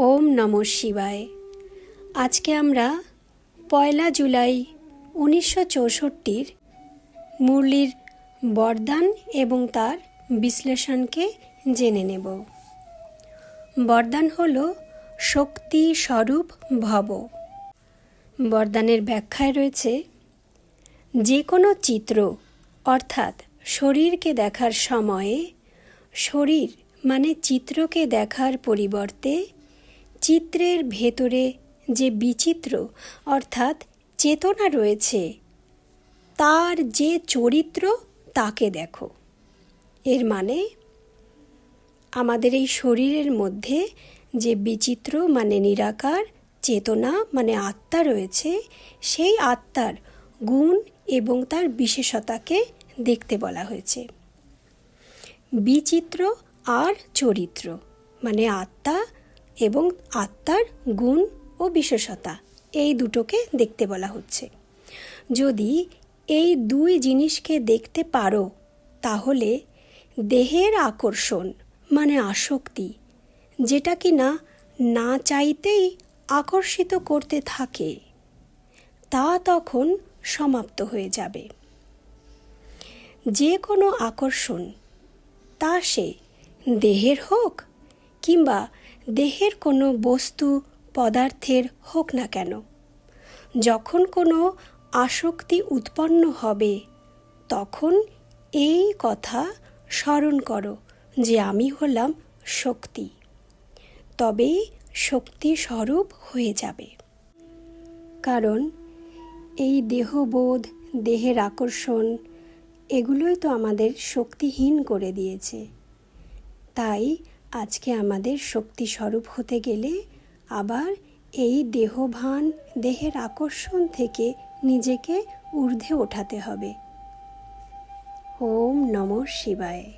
ওম নম শিবায়। আজকে আমরা পয়লা জুলাই উনিশশো চৌষট্টির মুরলির বরদান এবং তার বিশ্লেষণকে জেনে নেব। বরদান হল শক্তি স্বরূপ ভব। বরদানের ব্যাখ্যায় রয়েছে যে কোনো চিত্র, অর্থাৎ শরীরকে দেখার সময়ে, শরীর মানে চিত্রকে দেখার পরিবর্তে চিত্রের ভেতরে যে বিচিত্র, অর্থাৎ চেতনা রয়েছে, তার যে চরিত্র, তাকে দেখো। এর মানে আমাদের এই শরীরের মধ্যে যে বিচিত্র মানে নিরাকার, চেতনা মানে আত্মা রয়েছে, সেই আত্মার গুণ এবং তার বিশেষতাকে দেখতে বলা হয়েছে। বিচিত্র আর চরিত্র মানে আত্মা এবং আত্মার গুণ ও বিশেষতা। এই দুটোকে দেখতে বলা হচ্ছে। যদি এই দুই জিনিসকে দেখতে পারো, তাহলে দেহের আকর্ষণ মানে আসক্তি, যেটা কি না না চাইতেই আকর্ষিত করতে থাকে, তা তখন সমাপ্ত হয়ে যাবে। যে কোনো আকর্ষণ, তা সে দেহের হোক কিংবা দেহের কোনো বস্তু, পদার্থের হোক না কেন। যখন কোনো আসক্তি উৎপন্ন হবে, তখন এই কথা স্মরণ করো যে আমি হলাম শক্তি। তবেই শক্তি স্বরূপ হয়ে যাবে। কারণ এই দেহবোধ, দেহের আকর্ষণ, এগুলোই তো আমাদের শক্তিহীন করে দিয়েছে। তাই আজকে আমাদের শক্তি স্বরূপ হতে গেলে আবার এই দেহভান, দেহের আকর্ষণ থেকে নিজেকে ঊর্ধ্বে ওঠাতে হবে। ওম নম শিবায়।